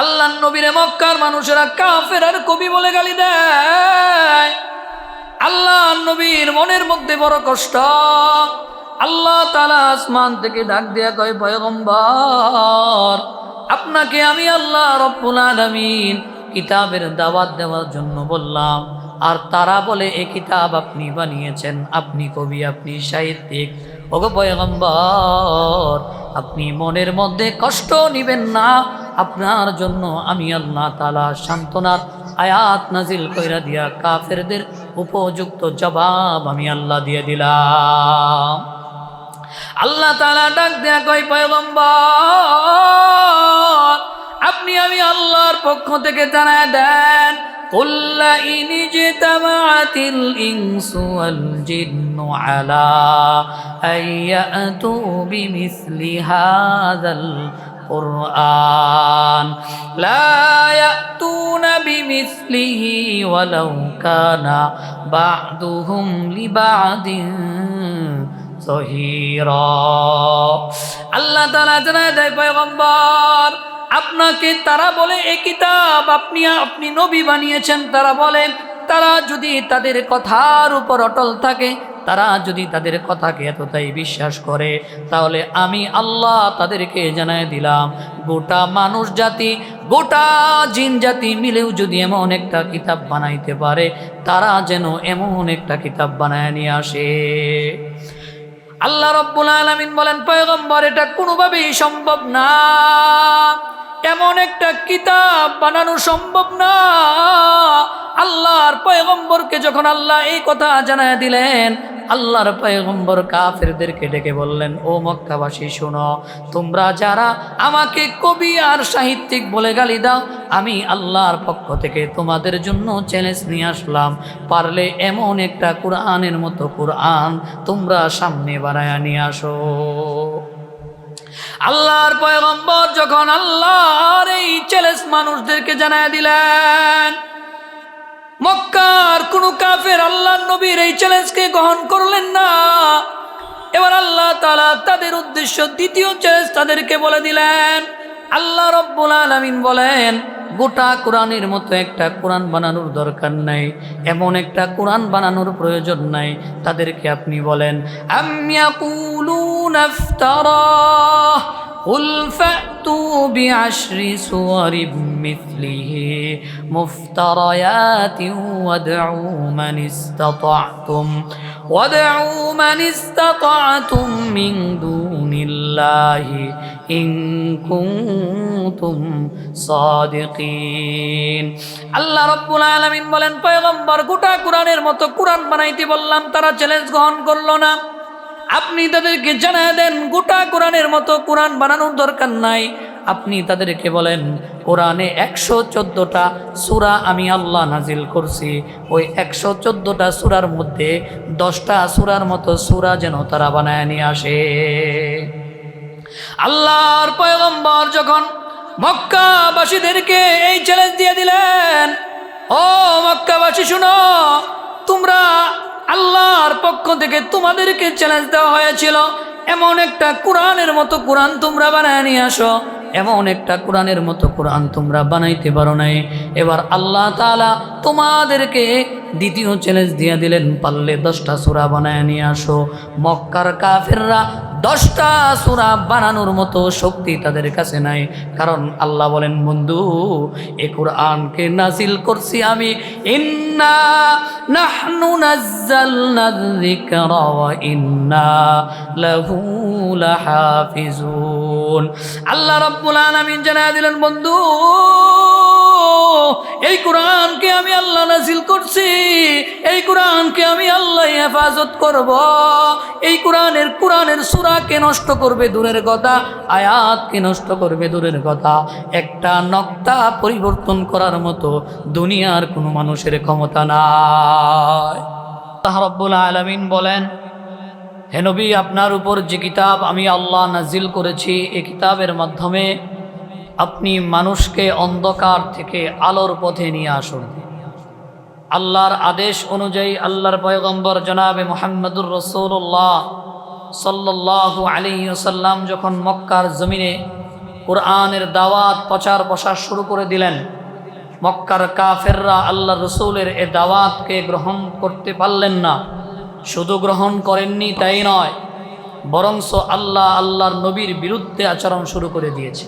আল্লাহ নবীরে মক্কার মানুষেরা কাফের আর কবি বলে গালি দেয়। আল্লাহ নবীর মনের মধ্যে বড় কষ্ট। আল্লাহ তালা আসমান থেকে ডাক দিয়া কয়, পয়গম্বর, আপনাকে আমি আল্লাহ রব্বুল আলমিন কিতাবের দাওয়াত দেওয়ার জন্য বললাম। আর তারা বলে, এ কিতাব আপনি বানিয়েছেন, আপনি কবি, আপনি সাহিত্যিক। ওগো পয়গম্বর, আপনি মনের মধ্যে কষ্ট নিবেন না আপনার জন্য আমি আল্লাহ তালা সান্ত্বনার আয়াত নাজিল কইরা দিয়া কাফেরদের উপযুক্ত জবাব আমি আল্লাহ দিয়ে দিলাম আল্লাহ তালা ডাক দেয়া কই পয়গম্বর আপনি আমি আল্লাহর পক্ষ থেকে জানায় দেন قل إن اجتمعت الإنس والجن على أن يأتوا بمثل هذا القرآن لا يأتون بمثله ولو كان بعضهم لبعض ظهيرا আল্লাহ তাআলা জানায় দেয় পয়গম্বর আপনাকে তারা বলে এ কিতাব আপনি আপনি নবী বানিয়েছেন তারা বলে তারা যদি তাদের কথার উপর অটল থাকে তারা যদি তাদের কথাকে এতটাই বিশ্বাস করে, তাহলে আমি আল্লাহ তাদেরকে জানায় দিলাম, গোটা মানুষ জাতি, গোটা জিন জাতি মিলেও যদি এমন একটা কিতাব বানাইতে পারে, তারা যেন এমন একটা কিতাব বানায় নিয়ে আসে। আল্লাহ রব্বুল আলমিন বলেন, পয়গম্বর, এটা কোনোভাবেই সম্ভব না। এমন একটা কিতাব বানানো সম্ভব না। আল্লাহর পয়গম্বরকে যখন আল্লাহ এই কথা জানায় দিলেন, আল্লাহর পয়গম্বর কাফেরদেরকে ডেকে বললেন, ও মক্কাবাসী, শোনো, তোমরা যারা আমাকে কবি আর সাহিত্যিক বলে গালি দাও, আমি আল্লাহর পক্ষ থেকে তোমাদের জন্য চ্যালেঞ্জ নিয়ে আসলাম। পারলে এমন একটা কোরআনের মতো কোরআন তোমরা সামনে বাড়ায় নিয়ে আসো। আল্লাহর পয়গম্বর যখন আল্লাহর এই চ্যালেঞ্জ মানুষদেরকে জানায় দিলেন, মক্কার কোন কাফের আল্লাহ নবীর এই চ্যালেঞ্জকে গ্রহণ করলেন না। এবার আল্লাহ তালা তাদের উদ্দেশ্য দ্বিতীয় চ্যালেঞ্জ তাদেরকে বলে দিলেন, আল্লাহ রব্বুল আলমিন বলেন গোটা কোরআনের মতো একটা কোরআন বানানোর দরকার নাই, এমন একটা কোরআন বানানোর প্রয়োজন নাই। তাদেরকে আপনি বলেন قل فأتوا بعشر سور مثله مفتريات وادعوا من استطعتم وادعوا من استطعتم من دون الله إن كنتم صادقين আল্লাহ রব্বুল আলামিন বলেন পয়গম্বর গোটা কোরআনের মতো কোরআন বানাইতে বললাম তারা চ্যালেঞ্জ গ্রহণ করলো না আপনি তাদেরকে জানা দেন, গোটা কোরআনের মতো কোরআন বানানোর দরকার নাই। আপনি তাদেরকে বলেন, কোরআনে একশো চোদ্দোটা সুরা আমি আল্লাহ নাজিল করছি। ওই একশো চোদ্দোটা সুরার মধ্যে দশটা সুরার মতো সুরা যেন তারা বানায় নিয়ে আসে। আল্লাহর পয়গম্বর যখন মক্কাবাসীদেরকে এই চ্যালেঞ্জ দিয়ে দিলেন, ও মক্কাবাসী, শুনো, তোমরা আল্লাহর পক্ষ থেকে তোমাদেরকে চ্যালেঞ্জ দেওয়া হয়েছিল, এমন একটা কোরআনের মতো কোরআন তোমরা বানায় নিয়ে আসো, এমন একটা কোরআনের মতো কোরআন তোমরা বানাইতে পারো নাই। এবার আল্লাহ তালা তোমাদেরকে দ্বিতীয় চ্যালেঞ্জ দিয়ে দিলেন, পারলে দশটা সুরা বানায় নিয়ে আসো। মক্কার কাফেররা দশটা সুরা বানানোর মতো শক্তি তাদের কাছে নাই, কারণ আল্লাহ বলেন, বন্ধু, এ কোরআনকে নাজিল করছি আমি। ইন্না নাজ্জালনা যিকরা ওয়া ইন্না লাহু লাহাফিজুন। আল্লাহ রাব্বুল আলামিন জানায় দিলেন, বন্ধু, এই কোরআনকে আমি আল্লাহ নাজিল করছি, এই কোরআনকে আমি আল্লাহ হেফাজত করব। এই কোরআনের কোরআনের সুরাকে নষ্ট করবে দূরের কথা, আয়াতকে নষ্ট করবে দূরের কথা। একটা নক্তা পরিবর্তন করার মতো দুনিয়ার কোনো মানুষের ক্ষমতা নাই রব্বুল আলমিন বলেন, হে নবী, আপনার উপর যে কিতাব আমি আল্লাহ নাজিল করেছি এই কিতাবের মাধ্যমে আপনি মানুষকে অন্ধকার থেকে আলোর পথে নিয়ে আসুন। আল্লাহর আদেশ অনুযায়ী আল্লাহর পয়গম্বর জনাবে মোহাম্মদুর রসৌল্লাহ সাল্লাহ আলী সাল্লাম যখন মক্কার জমিনে কোরআনের দাওয়াত প্রচার প্রসার শুরু করে দিলেন মক্কার কাফেররা আল্লাহ রসুলের এ দাওয়াতকে গ্রহণ করতে পারলেন না। শুধু গ্রহণ করেননি তাই নয়, বরংস আল্লাহ আল্লাহর নবীর বিরুদ্ধে আচরণ শুরু করে দিয়েছে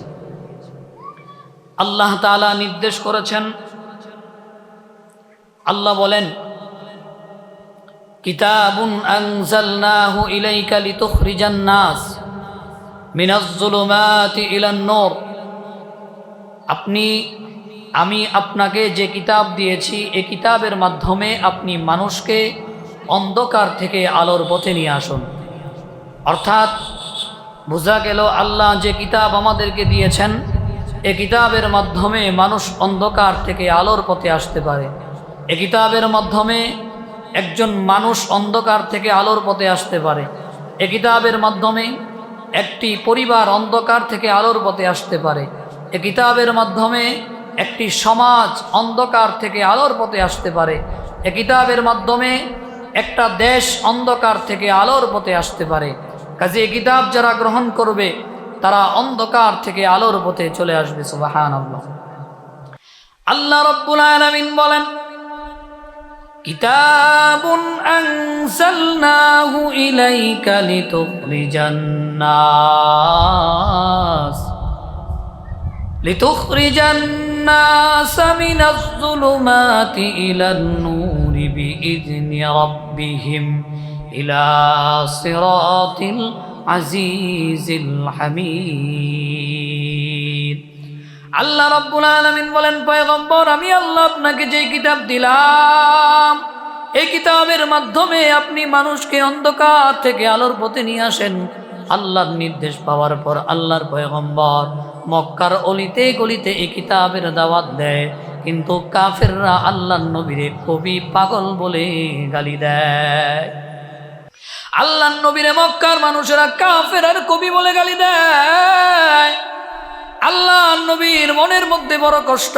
আল্লাহ তাআলা নির্দেশ করেছেন, আল্লাহ বলেন, কিতাবুন আপনি আমি আপনাকে যে কিতাব দিয়েছি এই কিতাবের মাধ্যমে আপনি মানুষকে অন্ধকার থেকে আলোর পথে নিয়ে আসুন। অর্থাৎ বোঝা গেল আল্লাহ যে কিতাব আমাদেরকে দিয়েছেন, এ কিতাবের মাধ্যমে মানুষ অন্ধকার থেকে আলোর পথে আসতে পারে। এ কিতাবের মাধ্যমে একজন মানুষ অন্ধকার থেকে আলোর পথে আসতে পারে। এ কিতাবের মাধ্যমে একটি পরিবার অন্ধকার থেকে আলোর পথে আসতে পারে। এ কিতাবের মাধ্যমে একটি সমাজ অন্ধকার থেকে আলোর পথে আসতে পারে এ কিতাবের মাধ্যমে একটা দেশ অন্ধকার থেকে আলোর পথে আসতে পারে কাজে এই কিতাব যারা গ্রহণ করবে তারা অন্ধকার থেকে আলোর পথে চলে আসবে সুবাহান আল্লাহ আল্লাহ রব্বুল আলামিন বলেন কিতাবুন আনজালনাহু ইলাইকা লিতুখরিজান নাস لتخرج الناس من الظلمات إلى النور بإذن ربهم إلى صراط العزيز الحميد আল্লাহ রব্বুল আলমিন বলেন পয়গম্বর আমি আল্লাহ আপনাকে যে কিতাব দিলাম এই কিতাবের মাধ্যমে আপনি মানুষকে অন্ধকার থেকে আলোর পথে নিয়ে আসেন আল্লাহর নির্দেশ পাওয়ার পর আল্লাহর পয়গম্বর মক্কার অলিতে গলিতে এই কিতাবের দাওয়াত দেয়। কিন্তু কাফেররা আল্লাহ নবীরে কবি পাগল বলে গালি দেয়। আল্লাহ নবীরে মক্কার মানুষেরা কাফের আর কবি বলে গালি দেয়। আল্লাহ নবীর মনের মধ্যে বড় কষ্ট।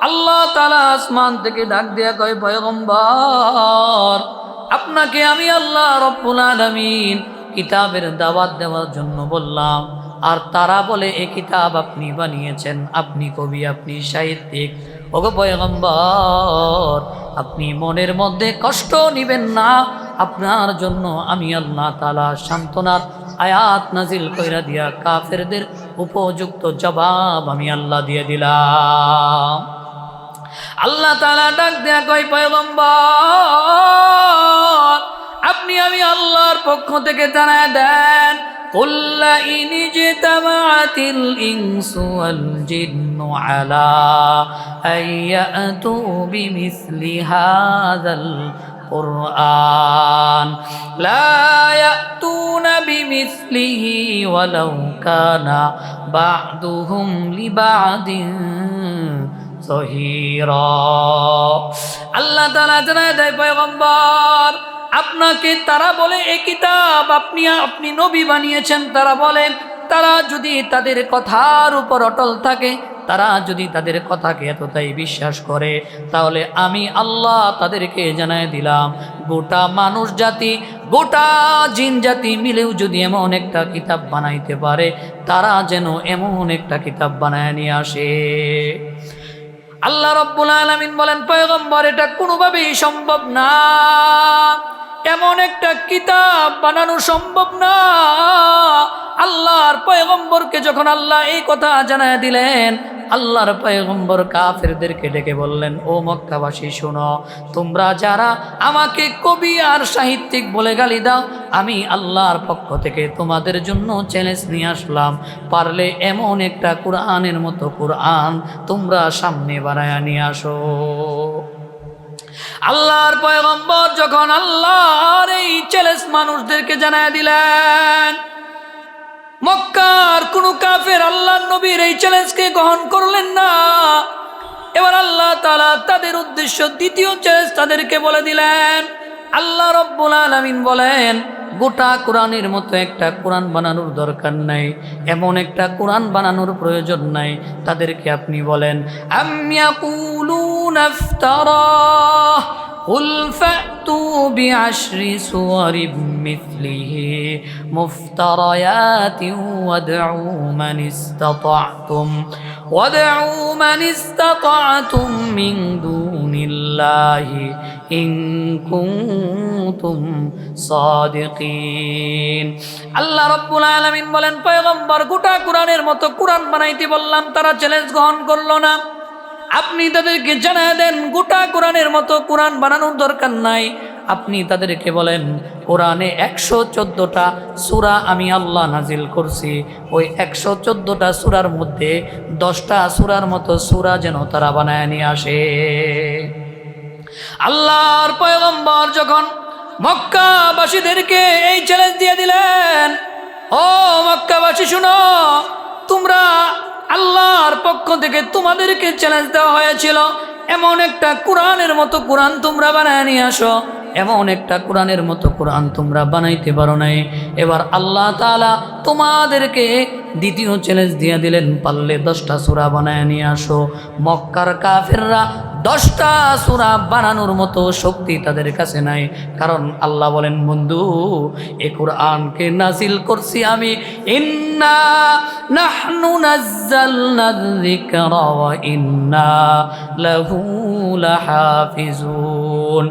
আল্লাহ তালা আসমান থেকে ডাক দেয়া কয়, পয়গম্বর, আপনাকে আমি আল্লাহ রব্বুল আলমিন কিতাবের দাওয়াত দেওয়ার জন্য বললাম আর তারা বলে, এ কিতাব আপনি বানিয়েছেন, আপনি কবি, আপনি সাহিত্যিক। ওগো পয়গম্বর, আপনি মনের মধ্যে কষ্ট নিবেন না। আপনার জন্য আমি আল্লাহ তালা সান্ত্বনার আয়াত নাজিল কইরা দিয়া কাফেরদের উপযুক্ত জবাব আমি আল্লাহ দিয়ে দিলাম। আল্লাহ তালা ডাক দেয়া কয় পয়গম্বর, আপনি আমি আল্লাহর পক্ষ থেকে জানায় দেন قل إن اجتمعت الإنس والجن على أن يأتوا بمثل هذا القرآن لا يأتون بمثله ولو كان بعضهم لبعض ظهيرا আল্লাহ তাআলা জানায় দেয় পয়গম্বর আপনাকে তারা বলে, এ কিতাব আপনি আপনি নবী বানিয়েছেন। তারা বলে, তারা যদি তাদের কথার উপর অটল থাকে, তারা যদি তাদের কথাকে এতটাই বিশ্বাস করে, তাহলে আমি আল্লাহ তাদেরকে জানায় দিলাম, গোটা মানুষ জাতি, গোটা জিন জাতি মিলেও যদি এমন একটা কিতাব বানাইতে পারে, তারা যেন এমন একটা কিতাব বানায় নিয়ে আসে। আল্লাহ রব্বুল আলমিন বলেন পয়গম্বর এটা কোনোভাবেই সম্ভব না। এমন একটা কিতাব বানানো সম্ভব না। আল্লাহর পয়গম্বরকে যখন আল্লাহ এই কথা জানায় দিলেন, আল্লাহর পয়গম্বর কাফেরদেরকে ডেকে বললেন, ও মক্কাবাসী, শোনো, তোমরা যারা আমাকে কবি আর সাহিত্যিক বলে গালি দাও, আমি আল্লাহর পক্ষ থেকে তোমাদের জন্য চ্যালেঞ্জ নিয়ে আসলাম। পারলে এমন একটা কোরআনের মতো কোরআন তোমরা সামনে বানায় নিয়ে আসো। আল্লাহর পয়গম্বর যখন আল্লাহর এই চ্যালেঞ্জ মানুষদেরকে জানায় দিলেন, মক্কার কোন কাফের আল্লাহ নবীর এই চ্যালেঞ্জকে গ্রহণ করলেন না। এবার আল্লাহ তালা তাদের উদ্দেশ্য দ্বিতীয় চ্যালেঞ্জ তাদেরকে বলে দিলেন, আল্লাহ রব্বুল আলমিন বলেন গোটা কোরআনের মতো একটা কোরআন বানানোর দরকার নাই এমন একটা কোরআন বানানোর প্রয়োজন নাই তাদেরকে আপনি বলেন আমিয়া কুলু قل فأتوا بعشر سور مثله مفتريات وادعوا من استطعتم وادعوا من استطعتم من دون الله বিল্লাহি ইং কুনতুম সাদিকিন আল্লাহ রব্বুল আলামিন বলেন, পয়গম্বর, গোটা কোরআনের মতো কোরআন বানাইতে বললাম, তারা চ্যালেঞ্জ গ্রহণ করল না। আপনি তাদেরকে জানায় দেন, গোটা কোরআনের মতো কোরআন বানানোর দরকার নাই। আপনি তাদেরকে বলেন, কোরআনে একশো চোদ্দোটা সুরা আমি আল্লাহ নাজিল করছি। ওই একশো চোদ্দোটা সুরার মধ্যে দশটা সুরার মতো সুরা যেন তারা বানায় নিয়ে আসে। আল্লাহর পয়গম্বর যখন মক্কাবাসীদেরকে এই চ্যালেঞ্জ দিয়ে দিলেন, ও মক্কাবাসী, শুনো, তোমরা আল্লাহর পক্ষ থেকে তোমাদেরকে চ্যালেঞ্জ দেওয়া হয়েছিল। এমন একটা কোরআনের মতো কোরআন তোমরা বানায় নিয়ে আসো। এমন একটা কোরআনের মতো কোরআন তোমরা বানাইতে পারো নাই। এবার আল্লাহ তাআলা তোমাদেরকে দ্বিতীয় চ্যালেঞ্জ দিয়ে দিলেন, পারলে দশটা সুরা বানায় নিয়ে আসো। মক্কার কাফেররা দশটা সুরা বানানোর মতো শক্তি তাদের কাছে নাই। কারণ আল্লাহ বলেন, বন্ধু, এ কোরআনকে নাজিল করছি আমি। ইন্না নাহনু নাজ্জালনা যিকরা ওয়া ইন্না লাহু লাহাফিজুন।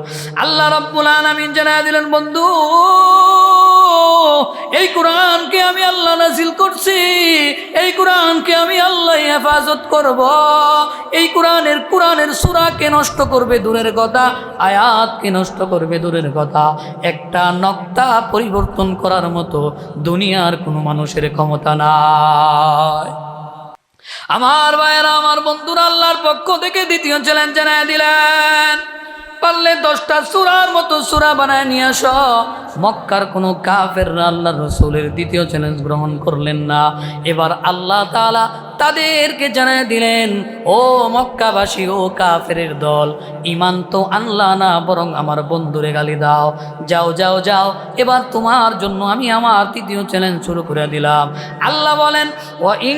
আল্লাহ রাব্বুল আলামিন জানায় দিলেন, বন্ধু, এই কোরআনকে আমি আল্লাহ নাজিল করছি। এই কোরআনকে আমি আল্লাহ হেফাজত করব। এই কোরআনের কোরআনের সুরাকে নষ্ট করবে দূরের কথা, আয়াতকে নষ্ট করবে দূরের কথা। একটা নক্তা পরিবর্তন করার মতো দুনিয়ার কোনো মানুষের ক্ষমতা নাই। আমার ভাইয়েরা, আমার বন্ধুরা আল্লাহর পক্ষ থেকে দ্বিতীয় চ্যালেঞ্জ জানায় দিলেন। পারলে দশটা সুরার মতো সুরা বানায় নিয়ে আস। মক্কার কোনো কাফের আল্লাহ রসুলের দ্বিতীয় চ্যালেঞ্জ গ্রহণ করলেন না। এবার আল্লাহ তাআলা তাদেরকে জানায় দিলেন, ও মক্কাবাসী, ও কাফের দল ইমান তো আনলা না, বরং আমার বন্ধুরে গালি দাও। যাও যাও যাও, এবার তোমার জন্য আমি আমার তৃতীয় চ্যালেঞ্জ শুরু করে দিলাম। আল্লাহ বলেন ও ইং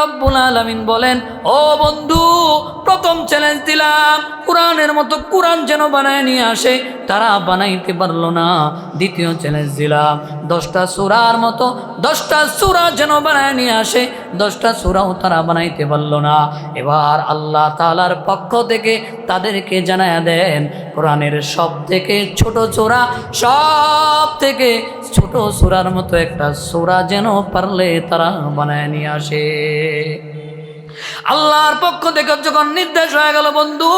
রব্বুল আলামিন বলেন, ও বন্ধু, প্রথম চ্যালেঞ্জ দিলাম। কোরআনের মতো কোরআন যেন বানায় নিয়ে আসে, তারা বানাইতে পারল না। দ্বিতীয় চ্যালেঞ্জ দিলাম। দশটা সুরার মতো, দশটা সুরা যেন বানায় নিয়ে আসে, দশটা সুরাও তারা বানাইতে পারল না। এবার আল্লাহ তালার পক্ষ থেকে তাদেরকে জানায় দেন, কোরআনের সব থেকে ছোট চোরা সব থেকে ছোট সুরার মতো একটা সুরা যেন পারলে তারা বানায় নিয়ে আসে। আল্লাহর পক্ষ থেকে যখন নির্দেশ হয়ে গেল, বন্ধু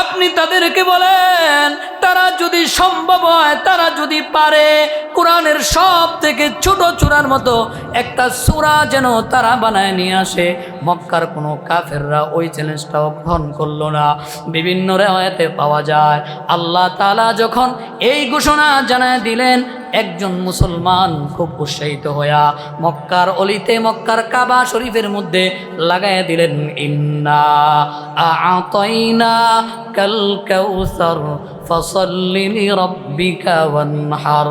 আপনি তাদেরকে বলেন, তারা যদি সম্ভব হয়, তারা যদি পারে, কোরআনের সব থেকে ছোট চূড়ার মতো একটা সুরা যেন তারা বানায় নিয়ে আসে। মক্কার কোনো কাফেররা ওই চ্যালেঞ্জটাও গ্রহণ করল না। বিভিন্ন রেওয়ায়তে পাওয়া যায়। আল্লাহ তালা যখন এই ঘোষণা জানায় দিলেন, একজন মুসলমান খুব উৎসাহিত হইয়া মক্কার অলিতে মক্কার কাবা শরীফের মধ্যে লাগাই দিলেন, ইন্না আতইনা কাল কাউসার ফসল্লি লিরাব্বিকা ওয়ানহার,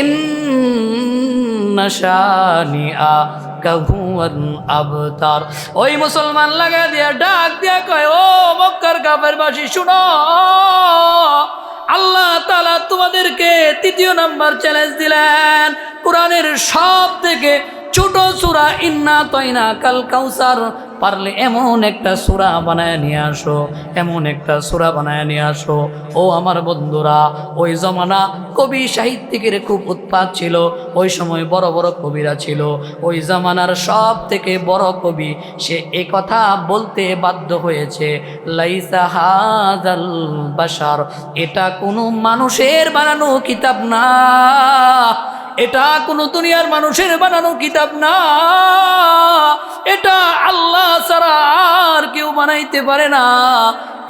ইন্না শানিআ কাহুয়ান আবতার। ওই মুসলমান লাগা দিয়া, ডাক দিয়া কয়, ও মক্কার কাফের বাসী শুনো, আল্লাহ তালা তোমাদেরকে তৃতীয় নাম্বার চ্যালেঞ্জ দিলেন। কোরআনের সব থেকে ছোট সুরা ইন্না তৈনা কাল কাউসার। পারলে এমন একটা সুরা বানায় নিয়ে আসো, এমন একটা সুরা বানায় নিয়ে আসো। ও আমার বন্ধুরা, ওই জমানা কবি সাহিত্যিকের খুব উৎপাত ছিল, ওই সময় বড় বড় কবিরা ছিল। ওই জামানার সব থেকে বড় কবি, সে এ কথা বলতে বাধ্য হয়েছে, লাইসা হাজাল বাসার এটা কোনো মানুষের বানানো কিতাব না। এটা কোনো দুনিয়ার মানুষের বানানো কিতাব না। এটা আল্লাহ ছাড়া আর কেউ বানাইতে পারে না।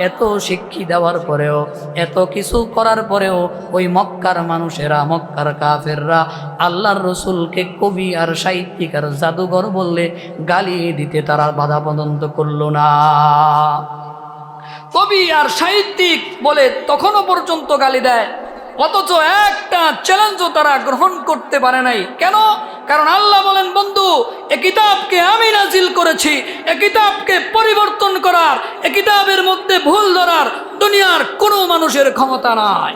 এত শিক্ষি দেওয়ার পরেও, এত কিছু করার পরেও ওই মক্কার মানুষেরা, মক্কার কাফেররা আল্লাহর রসুলকে কবি আর সাহিত্যিক আর জাদুঘর বললে গালি দিতে তারা বাধা পদন্ত করল না। কবি আর সাহিত্যিক বলে তখনও পর্যন্ত গালি দেয়। অথচ একটা চ্যালেঞ্জও তারা গ্রহণ করতে পারে নাই। কেন? কারণ আল্লাহ বলেন, বন্ধু, এ কিতাবকে আমি নাজিল করেছি। এ কিতাবকে পরিবর্তন করার, এ কিতাবের মধ্যে ভুল ধরার দুনিয়ার কোনো মানুষের ক্ষমতা নাই।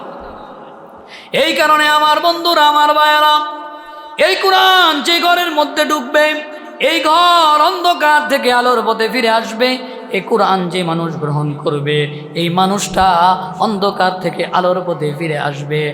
এই কারণে আমার বন্ধুরা, আমার ভাইয়েরা, এই কোরআন যে ঘরের মধ্যে ঢুকবে, এই ঘর অন্ধকার থেকে আলোর পথে ফিরে আসবে এই কোরআন যে মানুষ গ্রহণ করবে এই মানুষটা অন্ধকার থেকে আলোর পথে ফিরে আসবে।